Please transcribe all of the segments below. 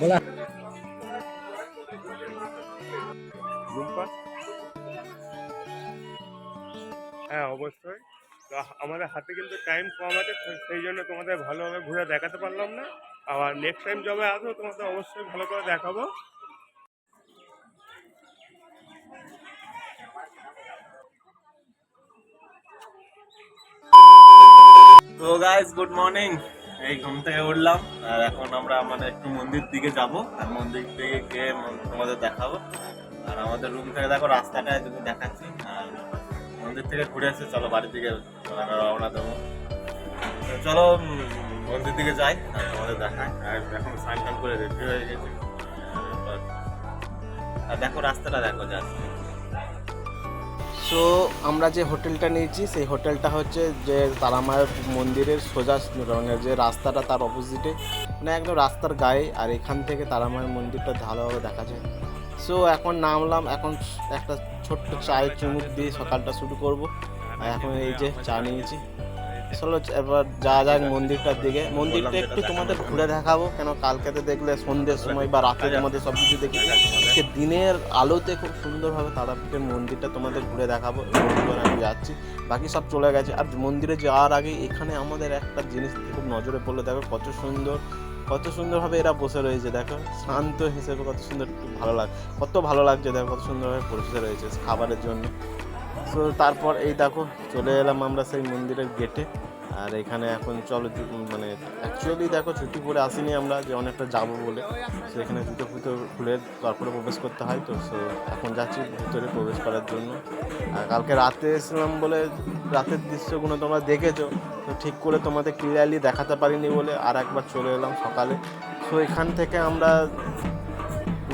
বলা। হ্যাঁ অবশ্যই। তো আমাদের হাতে কিন্তু টাইম কম আছে সেই জন্য তোমাদের ভালোভাবে ঘুরে দেখাতে পারলাম না। আবার নেক্সট টাইম যবে আসব তোমাদের অবশ্যই ভালো করে দেখাবো। তো গাইজ গুড মর্নিং এই ঘুম থেকে উঠলাম, আর এখন আমরা মানে একটু মন্দির দিকে যাব, আর মন্দির দিকে গিয়ে তোমাদের দেখাবো। আর আমাদের রুম থেকে দেখো রাস্তাটা, যদি দেখাচ্ছি, আর মন্দির থেকে ঘুরে এসে চলো বাড়ির দিকে রওনা দেবো। চলো মন্দির দিকে যাই, আর তোমাদের দেখাই। আর এখন স্নান করে রেডি হয়ে গেছি। আর দেখো রাস্তাটা দেখো যাচ্ছে সো আমরা যে হোটেলটা নিয়েছি, সেই হোটেলটা হচ্ছে যে তারামায়ের মন্দিরের সোজা রঙের যে রাস্তাটা তার অপোজিটে মানে একদম রাস্তার গায়ে, আর এখান থেকে তারামায়ের মন্দিরটা ভালোভাবে দেখা যায়। সো এখন নামলাম, এখন একটা ছোট্ট চায়ের চুমুক দিয়ে সকালটা শুরু করব। আর এখন এই যে চা নিয়েছি। চলো, এবার যা যাক মন্দিরটার দিকে। মন্দিরটা একটু তোমাদের ঘুরে দেখাবো, কেন কালকেতে দেখলে সন্ধ্যের সময় বা রাতে তোমাদের সব কিছু দেখি। আজকে দিনের আলোতে খুব সুন্দরভাবে তারাপীঠের মন্দিরটা তোমাদের ঘুরে দেখাবো আমি যাচ্ছি। বাকি সব চলে গেছে। আর মন্দিরে যাওয়ার আগে এখানে আমাদের একটা জিনিস খুব নজরে পড়ল, দেখো কত সুন্দর, কত সুন্দরভাবে এরা বসে রয়েছে, দেখো। শান্ত হিসেবে কত সুন্দর ভালো লাগ, কত ভালো লাগছে, দেখো কত সুন্দরভাবে বসে রয়েছে খাবারের জন্য। তো তারপর এই দেখো, চলে এলাম আমরা সেই মন্দিরের গেটে আর এখানে এখন চলো মানে অ্যাকচুয়ালি দেখো, ছুটি পরে আসিনি আমরা যে অনেকটা যাব বলে। তো এখানে জুতো ফুতো খুলে তারপরে প্রবেশ করতে হয়। তো সো এখন যাচ্ছি ভিতরে প্রবেশ করার জন্য। আর কালকে রাতে এসেছিলাম বলে রাতের দৃশ্যগুলো তোমরা দেখেছ। তো ঠিক করে তোমাদের ক্লিয়ারলি দেখাতে পারিনি বলে আর একবার চলে এলাম সকালে। সো এখান থেকে আমরা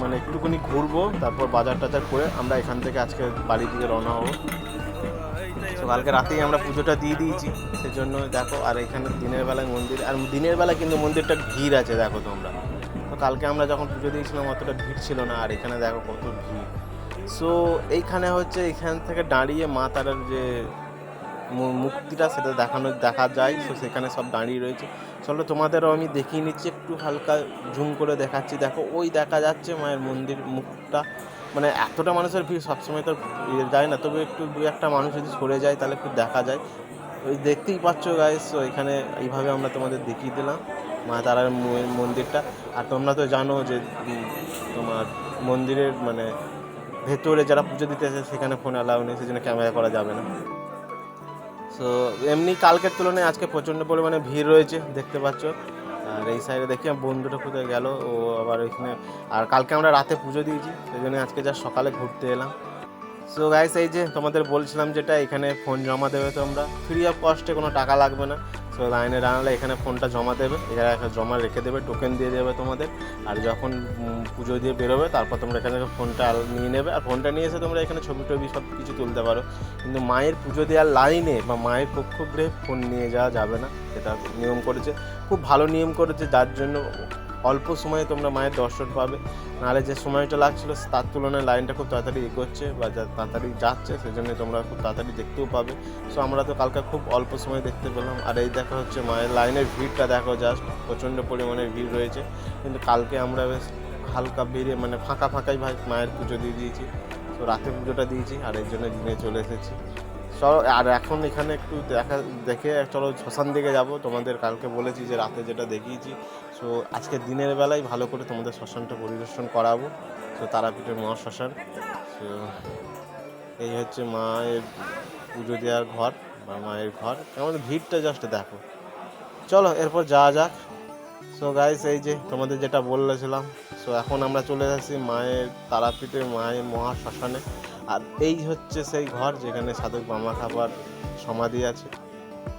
মানে একটুখানি ঘুরবো, তারপর বাজার টাজার করে আমরা এখান থেকে আজকে বাড়ির দিকে রওনা হব। তো কালকে রাতেই আমরা পুজোটা দিয়ে দিয়েছি, সেজন্য দেখো, আর এখানে দিনের বেলায় মন্দির, আর দিনের বেলায় কিন্তু মন্দিরটা ভিড় আছে, দেখো তোমরা। তো কালকে আমরা যখন পুজো দিয়েছিলাম, অতটা ভিড় ছিল না, আর এখানে দেখো কত ভিড়। সো এইখানে হচ্ছে এখান থেকে দাঁড়িয়ে মা তারার যে মুক্তিটা সেটা দেখানো দেখা যায়। তো সেখানে সব দাঁড়িয়ে রয়েছে। চলো তোমাদেরও আমি দেখিয়ে নিচ্ছি। একটু হালকা ঝুম করে দেখাচ্ছি। দেখো, ওই দেখা যাচ্ছে মায়ের মন্দির মুখটা। মানে এতটা মানুষের ভিড় সবসময় তো ইয়ে যায় না। তবে একটু দু একটা মানুষ যদি সরে যায়, তাহলে একটু দেখা যায়। ওই দেখতেই পাচ্ছ গাইস তো এখানে এইভাবে আমরা তোমাদের দেখিয়ে দিলাম মা তারার মন্দিরটা। আর তোমরা তো জানো যে তোমার মন্দিরের মানে ভেতরে যারা পুজো দিতে আসে সেখানে ফোন অ্যালাউ নেই। সেজন্য ক্যামেরা করা যাবে না। সো এমনি কালকের তুলনায় আজকে প্রচণ্ড পরিমাণে ভিড় রয়েছে, দেখতে পাচ্ছ। আর এই সাইডে দেখি, আমার বন্ধুটা কোথায় গেল, ও আবার ওইখানে, আর কালকে আমরা রাতে পুজো দিয়েছি, সেই জন্য আজকে যা সকালে ঘুরতে এলাম। সো গাইস এই যে তোমাদের বলছিলাম যেটা, এখানে ফোন জমা দেবে তোমরা। ফ্রি অফ কস্টে কোনো টাকা লাগবে না। সো লাইনে দাঁড়ালে এখানে ফোনটা জমা দেবে। এখানে একটা জমা রেখে দেবে টোকেন দিয়ে দেবে তোমাদের। আর যখন পুজো দিয়ে বেরোবে, তারপর তোমরা এখানে ফোনটা নিয়ে নেবে। আর ফোনটা নিয়ে এসে তোমরা এখানে ছবি টবি সব কিছু তুলতে পারো। কিন্তু মায়ের পুজো দেওয়ার লাইনে বা মায়ের কক্ষগৃহে ফোন নিয়ে যাওয়া যাবে না। সেটা নিয়ম করেছে। খুব ভালো নিয়ম করেছে, যার জন্য অল্প সময়ে তোমরা মায়ের দর্শন পাবে। নাহলে যে সময়টা লাগছিল, তার তুলনায় লাইনটা খুব তাড়াতাড়ি এগোচ্ছে বা যা তাড়াতাড়ি যাচ্ছে, সেজন্য তোমরা খুব তাড়াতাড়ি দেখতেও পাবে। সো আমরা তো কালকে খুব অল্প সময় দেখতে পেলাম। আর এই দেখা হচ্ছে মায়ের লাইনের ভিড়টা দেখো জাস্ট প্রচণ্ড পরিমাণে ভিড় রয়েছে। কিন্তু কালকে আমরা বেশ হালকা বেরিয়ে মানে ফাঁকা ফাঁকাই ভাই মায়ের পুজো দিয়ে দিয়েছি। তো রাতে পুজোটা দিয়েছি আর এই জন্য দিনে চলে এসেছি। চলো, আর এখন এখানে একটু দেখা, দেখে চলো শ্মশান দিকে যাব। তোমাদের কালকে বলেছি যে রাতে যেটা দেখিয়েছি। সো আজকে দিনের বেলায় ভালো করে তোমাদের শ্মশানটা পরিদর্শন করাবো। তো তারাপীঠের মহা শ্মশান তো এই হচ্ছে মায়ের পুজো দেওয়ার ঘর বা মায়ের ঘর। কেমন ভিড়টা জাস্ট দেখো। চলো, এরপর যাওয়া যাক। সো গাইস এই যে তোমাদের যেটা বলেছিলাম। সো এখন আমরা চলে যাচ্ছি মায়ের, তারাপীঠের মায়ের মহা শ্মশানে আর এই হচ্ছে সেই ঘর যেখানে সাধক বামা খাবার সমাধি আছে,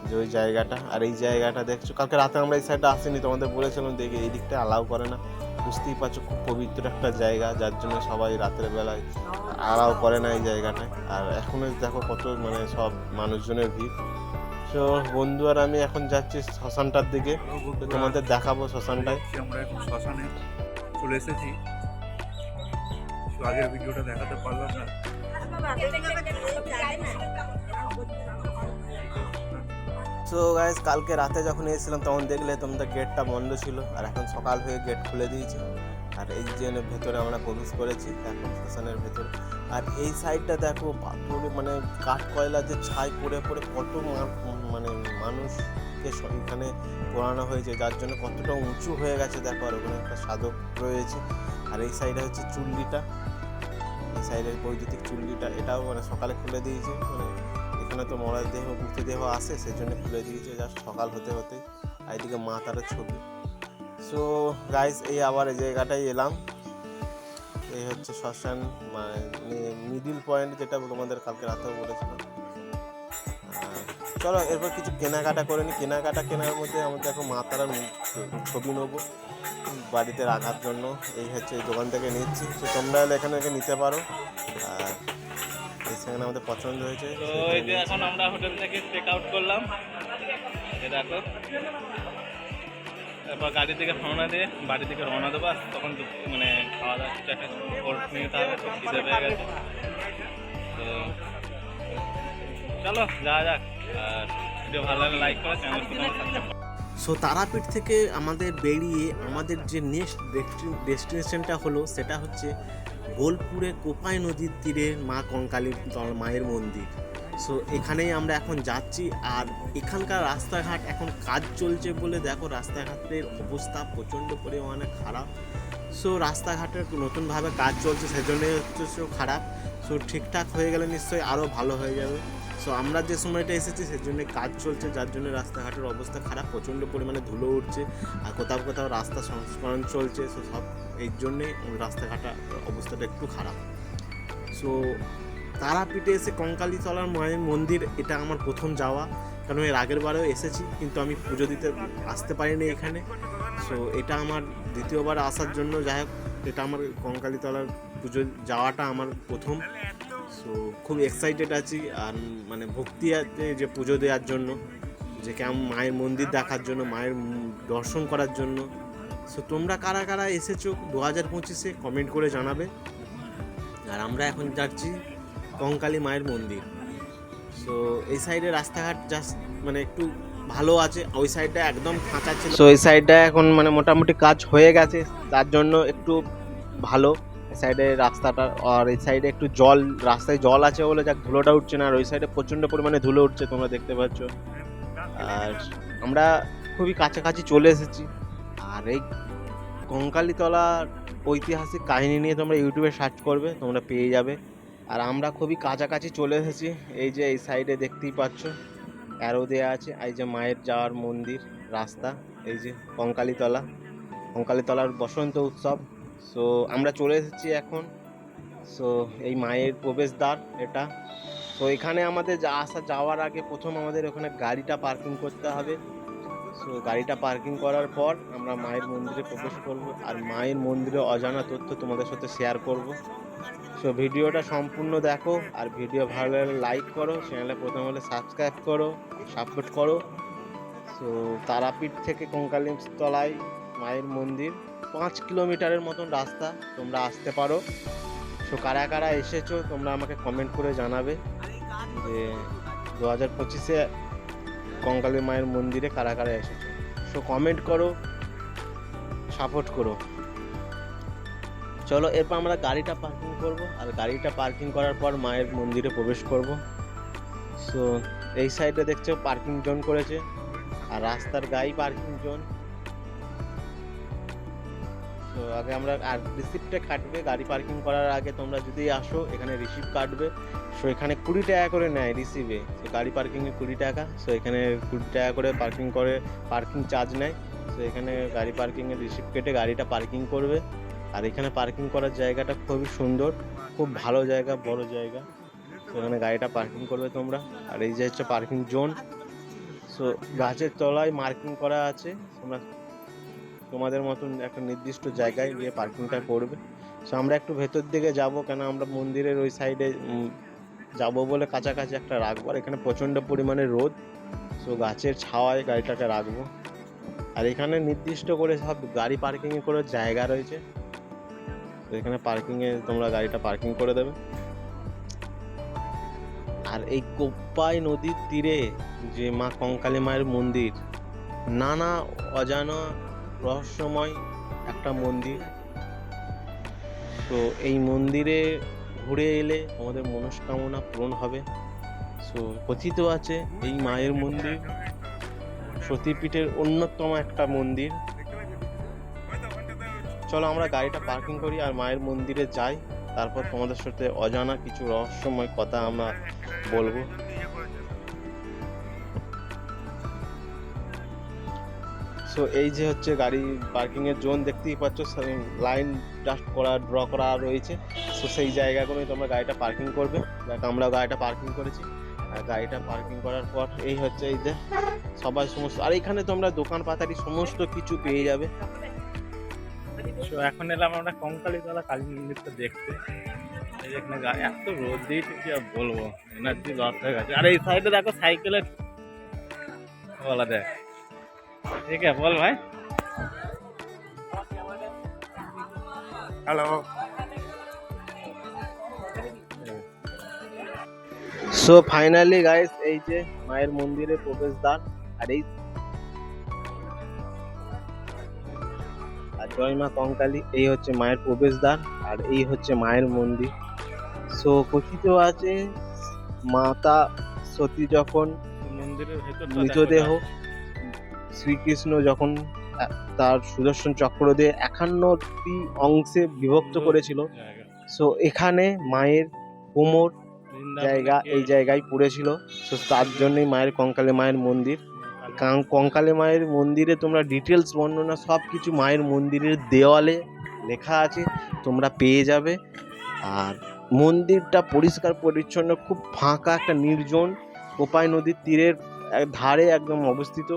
যে ওই জায়গাটা। আর এই জায়গাটা দেখছ, কালকে রাতে আমরা এই সাইডটা আসিনি, তোমাদের বলেছিলাম দেখি এই দিকটা অ্যালাউ করে না। বুঝতেই পারছ খুব পবিত্র একটা জায়গা, যার জন্য সবাই রাতের বেলায় অ্যালাউ করে না এই জায়গাটায়। আর এখনও দেখো কত মানে সব মানুষজনের ভিড়। তো বন্ধু আর আমি এখন যাচ্ছি শ্মশানটার দিকে। তোমাদের দেখাবো শ্মশানটায়। আমরা এখন শ্মশানে চলে এসেছি। আগের ভিডিওটা দেখাতে পারলাম না। সো গাইজ কালকে রাতে যখন এসেছিলাম, তখন দেখলে তোমাদের গেটটা বন্ধ ছিল, আর এখন সকাল হয়ে গেট খুলে দিয়েছে। আর এই যে ভেতরে আমরা প্রবেশ করেছি, এখন স্টেশনের ভেতরে। আর এই সাইডটা দেখো পুরো মানে কাঠ কয়লা যে ছাই পড়ে পড়ে, কত মানে মানুষকে এখানে পোড়ানো হয়েছে, যার জন্য কতটা উঁচু হয়ে গেছে, দেখো, আর ওখানে একটা সাধক রয়েছে। আর এই সাইডে হচ্ছে চুল্লিটা। সাইডের বৈদ্যুতিক চুল্লিটা, এটাও মানে সকালে খুলে দিয়েছে মানে এখানে তো মরার দেহ মৃতদেহ আসে সেই জন্য খুলে দিয়েছে, জাস্ট সকাল হতে হতে, আর এদিকে মা তার ছবি। সো গাইস এই আবার এই জায়গাটাই এলাম। এই হচ্ছে শ্মশান মানে মিডিল পয়েন্ট যেটা তোমাদের কালকে রাতেও বলেছিলাম। চলো, এরপর কিছু কেনাকাটা করে নি। কেনাকাটা কেনার মধ্যে আমাদের এখন মা তারা ছবি নেব বাড়িতে রাখার জন্য। এই হচ্ছে দোকান থেকে নিচ্ছি। তো তোমরা এখানে নিতে পারো। আর সেখানে আমাদের পছন্দ হয়েছে। তো এই এখন আমরা হোটেল থেকে চেক আউট করলাম। দেখো। এরপর গাড়ি থেকে রওনা দিয়ে বাড়ি থেকে রওনা দেবো। তখন মানে খাওয়া দাওয়া কিছু একটা নিতে তো খিদে পেয়ে গেছে। তো চলো, যাওয়া যাক। সো তারাপীঠ থেকে আমাদের বেরিয়ে আমাদের যে নেক্সট ডেস্টিনেশনটা হলো, সেটা হচ্ছে বোলপুরে কোপাই নদীর তীরে মা কঙ্কালীর মায়ের মন্দির। সো এখানেই আমরা এখন যাচ্ছি, আর এখানকার রাস্তাঘাট এখন কাজ চলছে বলে দেখো, রাস্তাঘাটের অবস্থা প্রচণ্ড পরিমাণে খারাপ। সো রাস্তাঘাটের নতুনভাবে কাজ চলছে, সেজন্যই হচ্ছে খারাপ। সো ঠিকঠাক হয়ে গেলে নিশ্চয়ই আরও ভালো হয়ে যাবে। সো আমরা যে সময়টা এসেছি সেজন্য কাজ চলছে, যার জন্য রাস্তাঘাটের অবস্থা খারাপ, প্রচণ্ড পরিমাণে ধুলো উঠছে আর কোথাও কোথাও রাস্তা সংস্করণ চলছে। সো সব এই জন্যেই রাস্তাঘাটের অবস্থাটা একটু খারাপ। সো তারাপীঠে এসে কঙ্কালীতলার মায়ের মন্দির, এটা আমার প্রথম যাওয়া। কারণ এর আগের বারেও এসেছি, কিন্তু আমি পুজো দিতে আসতে পারিনি এখানে। সো এটা আমার দ্বিতীয়বার আসার জন্য। যাই হোক, এটা আমার কঙ্কালীতলার পুজো যাওয়াটা আমার প্রথম। সো খুব এক্সাইটেড আছি আর মানে ভক্তি আছে যে পুজো দেওয়ার জন্য, যে কেমন মায়ের মন্দির দেখার জন্য, মায়ের দর্শন করার জন্য। সো তোমরা কারা কারা এসেছ দু হাজার পঁচিশে কমেন্ট করে জানাবে। আর আমরা এখন যাচ্ছি কঙ্কালী মায়ের মন্দির। সো এই সাইডে রাস্তাঘাট জাস্ট মানে একটু ভালো আছে, ওই সাইডটা একদম ফাঁকা ছিল। সো এই সাইডটা এখন মানে মোটামুটি কাজ হয়ে গেছে, তার জন্য একটু ভালো। সাইডে রাস্তাটা, আর এই সাইডে একটু জল, রাস্তায় জল আছে বলে যাক ধুলোটা উঠছে না, আর ওই সাইডে প্রচণ্ড পরিমাণে ধুলো উঠছে, তোমরা দেখতে পাচ্ছ। আর আমরা খুবই কাছাকাছি চলে এসেছি। আর এই কঙ্কালীতলার ঐতিহাসিক কাহিনী নিয়ে তোমরা ইউটিউবে সার্চ করবে, তোমরা পেয়ে যাবে। আর আমরা খুবই কাছাকাছি চলে এসেছি, এই যে এই সাইডে দেখতেই পাচ্ছ অ্যারো দেওয়া আছে, এই যে মায়ের যাওয়ার মন্দির, রাস্তা, এই যে কঙ্কালীতলা। কঙ্কালীতলার বসন্ত উৎসব সো আমরা চলে এসেছি এখন। সো এই মায়ের প্রবেশদ্বার, এটা। তো এখানে আমাদের যা আসা যাওয়ার আগে প্রথম আমাদের ওখানে গাড়িটা পার্কিং করতে হবে। সো গাড়িটা পার্কিং করার পর আমরা মায়ের মন্দিরে প্রবেশ করব আর মায়ের মন্দিরে অজানা তথ্য তোমাদের সাথে শেয়ার করব। সো ভিডিওটা সম্পূর্ণ দেখো আর ভিডিও ভালো লাগলে লাইক করো চ্যানেলে প্রথম হলে সাবস্ক্রাইব করো সাপোর্ট করো। সো তারাপীঠ থেকে কঙ্কালী তলায় মায়ের মন্দির। পাঁচ কিলোমিটারের মতন রাস্তা, তোমরা আসতে পারো। সো কারা কারা এসেছ, তোমরা আমাকে কমেন্ট করে জানাবে। যে দু হাজার পঁচিশে কঙ্কালী মায়ের মন্দিরে কারা কারা এসেছ। সো কমেন্ট করো সাপোর্ট করো। চলো, এরপর আমরা গাড়িটা পার্কিং করব। আর গাড়িটা পার্কিং করার পর মায়ের মন্দিরে প্রবেশ করব। সো এই সাইডে দেখছ পার্কিং জোন করেছে। আর রাস্তার গায়ে পার্কিং জোন তো আগে আমরা আর রিসিপ্টটা কাটবে, গাড়ি পার্কিং করার আগে তোমরা যদি আসো, এখানে রিসিপ্ট কাটবে। সো এখানে কুড়ি টাকা করে নেয় রিসিভে গাড়ি পার্কিংয়ে কুড়ি টাকা। সো এখানে কুড়ি টাকা করে পার্কিং করে পার্কিং চার্জ নেয়। সো এখানে গাড়ি পার্কিংয়ের রিসিপ্ট কেটে গাড়িটা পার্কিং করবে। আর এখানে পার্কিং করার জায়গাটা খুবই সুন্দর। খুব ভালো জায়গা, বড় জায়গা। এখানে গাড়িটা পার্কিং করবে তোমরা। আর এই যে হচ্ছে পার্কিং জোন সো গাছের তলায় মার্কিং করা আছে। তোমরা তোমাদের মতন একটা নির্দিষ্ট জায়গায় গিয়ে পার্কিংটা করবে। সো আমরা একটু ভেতর দিকে যাব কেন? আমরা মন্দিরের ওই সাইডে যাব বলে কাছাকাছি একটা রাখব। আর এখানে প্রচণ্ড পরিমাণে রোদ। সো গাছের ছাওয়ায় গাড়িটাকে রাখব। আর এখানে নির্দিষ্ট করে সব গাড়ি পার্কিংয়ে করে জায়গা রয়েছে। তো এখানে পার্কিংয়ে তোমরা গাড়িটা পার্কিং করে দেবে। আর এই কোপ্পাই নদীর তীরে যে মা কঙ্কালী মায়ের মন্দির, নানা অজানা রহস্যময় একটা মন্দির। তো এই মন্দিরে ঘুরে এলে আমাদের মনস্কামনা পূরণ হবে। সো কথিত আছে, এই মায়ের মন্দির সতীপীঠের অন্যতম একটা মন্দির। চলো আমরা গাড়িটা পার্কিং করি আর মায়ের মন্দিরে যাই। তারপর তোমাদের সাথে অজানা কিছু রহস্যময় কথা আমরা বলব। সো এই যে হচ্ছে গাড়ি পার্কিং এর জোন দেখতেই পাচ্ছ লাইন জাস্ট করা ড্র করা রয়েছে। সো সেই জায়গাগুলোই তোমরা গাড়িটা পার্কিং করবে। দেখ আমরা গাড়িটা পার্কিং করেছি। আর গাড়িটা পার্কিং করার পর এই হচ্ছে এই যে সবাই সমস্ত, আর এখানে তোমরা দোকান পাতারি সমস্ত কিছু পেয়ে যাবে। এখন এলাম আমরা কঙ্কালীতলা কালী মন্দিরটা দেখতে। এত রোদ দিয়েছে কি আর বলব? এনার্জি লস হয়ে গেছে। আর এই সাইডে দেখো সাইকেলের বলা দেখ। ঠিক আছে বল ভাই হ্যালো সো ফাইনালি গাইস এই যে মায়ের মন্দিরের প্রবেশদ্বার আর এই আর জয় মা কঙ্কালী এই হচ্ছে মায়ের প্রবেশ প্রবেশদ্বার আর এই হচ্ছে মায়ের মন্দির। সো কথিত আছে মাতা সতী যখন মন্দিরের ভেতর মৃতদেহ শ্রীকৃষ্ণ যখন তার সুদর্শন চক্র দিয়ে একান্নটি অংশে বিভক্ত করেছিল সো এখানে মায়ের কোমর জায়গা এই জায়গায় পড়েছিল সো তার জন্যই মায়ের কঙ্কালে মায়ের মন্দির। কঙ্কালে মায়ের মন্দিরে তোমরা ডিটেলস বর্ণনা সব কিছু মায়ের মন্দিরের দেওয়ালে লেখা আছে তোমরা পেয়ে যাবে। আর মন্দিরটা পরিষ্কার পরিচ্ছন্ন খুব ফাঁকা একটা নির্জন কোপাই নদীর তীরের ধারে একদম অবস্থিত।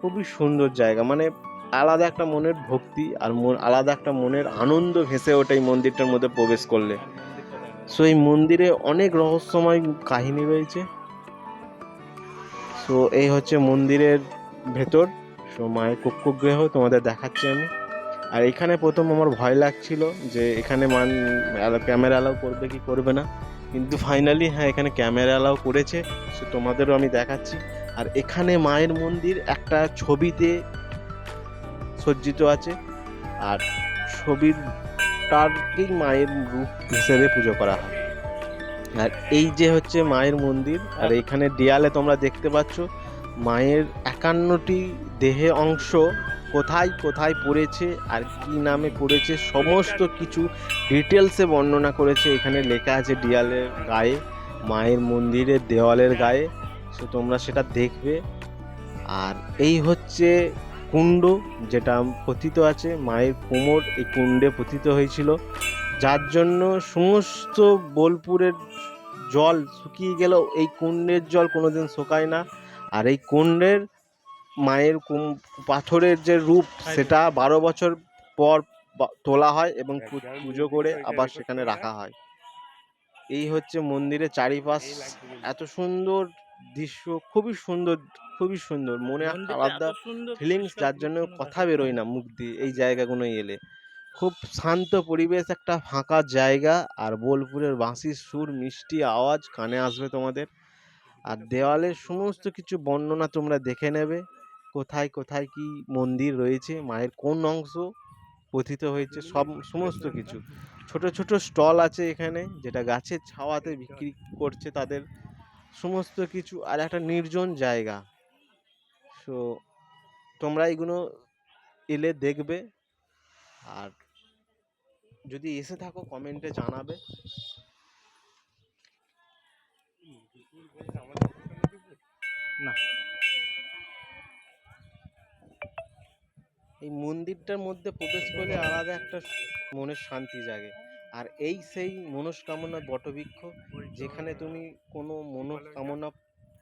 খুবই সুন্দর জায়গা। মানে আলাদা একটা মনের ভক্তি আর মন- আলাদা একটা মনের আনন্দ ভেসে ওঠে এই মন্দিরটার মধ্যে প্রবেশ করলে। সো এই মন্দিরে অনেক রহস্যময় কাহিনী রয়েছে। সো এই হচ্ছে মন্দিরের ভেতর। সো মায়ের কক্ষগৃহ তোমাদের দেখাচ্ছি আমি। আর এখানে প্রথম আমার ভয় লাগছিল যে এখানে মান ক্যামেরা অ্যালাউ করবে কি করবে না। কিন্তু ফাইনালি হ্যাঁ এখানে ক্যামেরা অ্যালাউ করেছে। সো তোমাদেরও আমি দেখাচ্ছি। আর এখানে মায়ের মন্দির একটা ছবিতে সজ্জিত আছে। আর ছবিটারকেই মায়ের রূপ হিসেবে পুজো করা হয়। আর এই যে হচ্ছে মায়ের মন্দির, আর এখানে দেয়ালে তোমরা দেখতে পাচ্ছ মায়ের একান্নটি দেহে অংশ কোথায় কোথায় পড়েছে আর কি নামে পড়েছে সমস্ত কিছু ডিটেলসে বর্ণনা করেছে। এখানে লেখা আছে দেয়ালের গায়ে, মায়ের মন্দিরের দেওয়ালের গায়ে সো তোমরা সেটা দেখবে। আর এই হচ্ছে কুণ্ড যেটা পতিত আছে, মায়ের কোমর, এই কুণ্ডে পতিত হয়েছিল। যার জন্য সমস্ত বোলপুরের জল শুকিয়ে গেলেও এই কুণ্ডের জল কোনোদিন শোকায় না। আর এই কুণ্ডের মায়ের পাথরের যে রূপ, সেটা বারো বছর পর তোলা হয় এবং পুজো করে আবার সেখানে রাখা হয়। এই হচ্ছে মন্দিরের চারিপাশ। এত সুন্দর দৃশ্য খুবই সুন্দর খুবই সুন্দর। মনে একটা আলাদা ফিলিংস যার জন্য কথা বেরোয় না মুখ দিয়ে এই জায়গাগুলো এলে। খুব শান্ত পরিবেশ একটা ফাঁকা জায়গা আর বোলপুরের বাঁশির সুর মিষ্টি আওয়াজ কানে আসবে তোমাদের। আর দেওয়ালের সমস্ত কিছু বর্ণনা তোমরা দেখে নেবে। কোথায় কোথায় কি মন্দির রয়েছে মায়ের কোন অংশ পথিত হয়েছে সব সমস্ত কিছু। ছোট ছোট স্টল আছে এখানে যেটা গাছের ছাওয়াতে বিক্রি করছে তাদের সমস্ত কিছু আর একটা নির্জন জায়গা। সো তোমরা এগুলো এলে দেখবে। আর যদি এসে থাকো কমেন্টে জানাবে। না। এই মন্দিরটার মধ্যে প্রবেশ করলে আলাদা একটা মনের শান্তি জাগে। আর এই সেই মনস্কামনা বটবৃক্ষ, যেখানে তুমি কোনো মনস্কামনা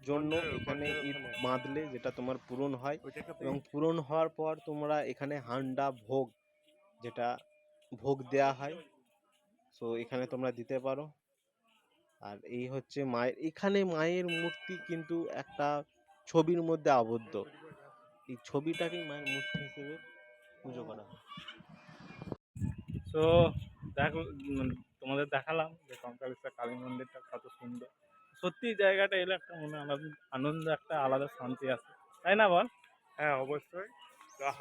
জন্য এখানে ইট বাঁধলে যেটা তোমার পূরণ হয় এবং পূরণ হওয়ার পর তোমরা এখানে হান্ডা ভোগ, যেটা ভোগ দেয়া হয় সো এখানে তোমরা দিতে পারো। আর এই হচ্ছে মায়ের, এখানে মায়ের মূর্তি কিন্তু একটা ছবির মধ্যে আবদ্ধ। এই ছবিটাকেই মায়ের মূর্তি হিসেবে পুজো করা হয়। তো দেখো তোমাদের দেখালাম যে কঙ্কালেশ্বর কালী মন্দিরটা কত সুন্দর। সত্যি জায়গাটা এলে একটা মনে আলাদা- আনন্দ একটা আলাদা শান্তি আছে। তাই না বল? হ্যাঁ অবশ্যই।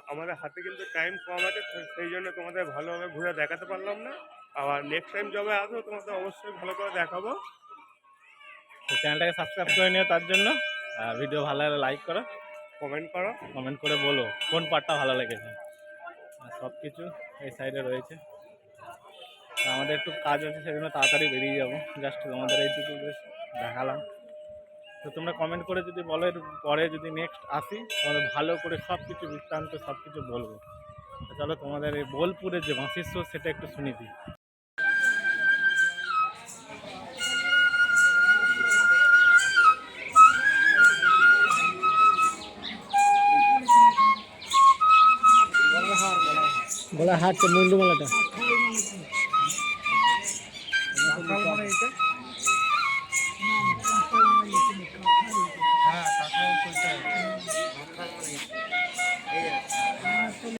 আমাদের হাতে কিন্তু টাইম কম আছে সেই জন্য তোমাদের ভালোভাবে ঘুরে দেখাতে পারলাম না। আবার নেক্সট টাইম যবে আসব তোমাদের অবশ্যই ভালো করে দেখাবো। তো চ্যানেলটাকে সাবস্ক্রাইব করে নিও তার জন্য। আর ভিডিও ভালো লাগলে লাইক করো। কমেন্ট করো। কমেন্ট করে বলো কোন পার্টটা ভালো লেগেছে। আর সব কিছু এই সাইডে রয়েছে। আমাদের একটু কাজ আছে, সেজন্য তাড়াতাড়ি বেরিয়ে যাব। জাস্ট তোমাদের এইটুকু বেশ দেখালাম। তো তোমরা কমেন্ট করে যদি বলো, এর পরে যদি নেক্সট আসি তোমাদের ভালো করে সব কিছু বৃত্তান্ত সব কিছু বলব চলো তোমাদের এই বোলপুরের যে বাঁশির শো সেটা একটু শুনে দিই। গলা হাঁটছে মুন্ডু মালাটা।